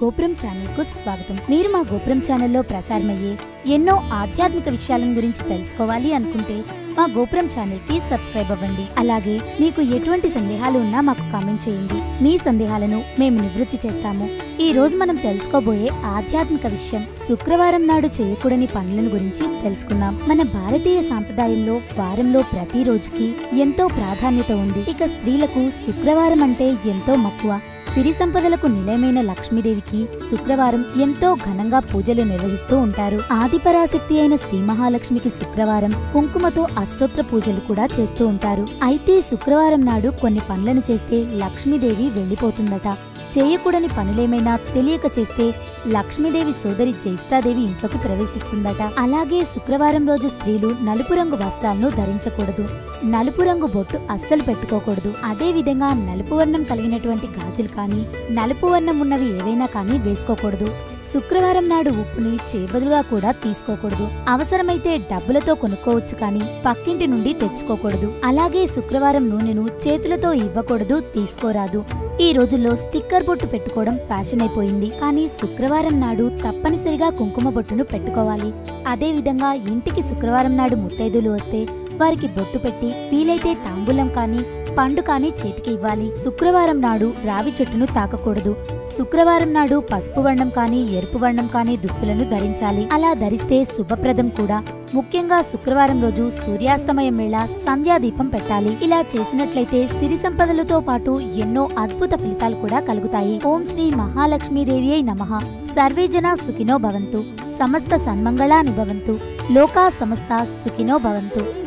గోపురం ఛానల్కు స్వాగతం. మీరు మా గోపురం ఛానల్లో ప్రసారమయ్యే ఎన్నో ఆధ్యాత్మిక విషయాలను గురించి తెలుసుకోవాలి అనుకుంటే మా గోపురం ఛానల్కి సబ్స్క్రైబ్ అవ్వండి. అలాగే మీకు ఎటువంటి సందేహాలు ఉన్నా మాకు కామెంట్ చేయండి. మీ సందేహాలను మేము నివృత్తి చేస్తాము. ఈ రోజు మనం తెలుసుకోబోయే ఆధ్యాత్మిక విషయం శుక్రవారం నాడు చేయకూడని పనులను గురించి తెలుసుకుందాం. మన భారతీయ సాంప్రదాయంలో వారంలో ప్రతి రోజుకి ఎంతో ప్రాధాన్యత ఉంది. ఇక స్త్రీలకు శుక్రవారం అంటే ఎంతో మక్కువ. సిరి సంపదలకు నిలయమైన లక్ష్మీదేవికి శుక్రవారం ఎంతో ఘనంగా పూజలు నిర్వహిస్తూ ఉంటారు. ఆదిపరాశక్తి అయిన శ్రీ మహాలక్ష్మికి శుక్రవారం కుంకుమతో అష్టోత్తర పూజలు కూడా చేస్తూ ఉంటారు. అయితే శుక్రవారం నాడు కొన్ని పనులను చేస్తే లక్ష్మీదేవి వెళ్ళిపోతుందట చేయకూడని పనులేమైనా తెలియక చేస్తే లక్ష్మీదేవి సోదరి జ్యేష్ఠాదేవి ఇంట్లోకి ప్రవేశిస్తుందట. అలాగే శుక్రవారం రోజు స్త్రీలు నలుపు రంగు వస్త్రాలను ధరించకూడదు. నలుపు రంగు బొట్టు అస్సలు పెట్టుకోకూడదు. అదే విధంగా నలుపు వర్ణం కలిగినటువంటి గాజులు కానీ నలుపు వర్ణం ఉన్నవి ఏవైనా కానీ వేసుకోకూడదు. శుక్రవారం నాడు ఉప్పుని చేబదులుగా కూడా తీసుకోకూడదు. అవసరమైతే డబ్బులతో కొనుక్కోవచ్చు కానీ పక్కింటి నుండి తెచ్చుకోకూడదు. అలాగే శుక్రవారం నూనెను చేతులతో ఇవ్వకూడదు తీసుకోరాదు. ఈ రోజుల్లో స్టిక్కర్ బొట్టు పెట్టుకోవడం ఫ్యాషన్ అయిపోయింది. కానీ శుక్రవారం నాడు తప్పనిసరిగా కుంకుమ బొట్టును పెట్టుకోవాలి. అదే విధంగా ఇంటికి శుక్రవారం నాడు ముత్తైదులు వస్తే వారికి బొట్టు పెట్టి వీలైతే తాంబూలం కానీ పండు కానీ చేతికి ఇవ్వాలి. శుక్రవారం నాడు రావి చెట్టును తాకకూడదు. శుక్రవారం నాడు పసుపు వర్ణం కానీ ఎరుపు వర్ణం కానీ దుస్తులను ధరించాలి. అలా ధరిస్తే శుభప్రదం కూడా. ముఖ్యంగా శుక్రవారం రోజు సూర్యాస్తమయం వేళ సంధ్యాదీపం పెట్టాలి. ఇలా చేసినట్లయితే సిరి సంపదలతో పాటు ఎన్నో అద్భుత ఫలితాలు కూడా కలుగుతాయి. ఓం శ్రీ మహాలక్ష్మీదేవి అయి నమః. సర్వే జన సుఖినో భవంతు. సమస్త సన్మంగళాని భవంతు. లోకా సమస్త సుఖినో భవంతు.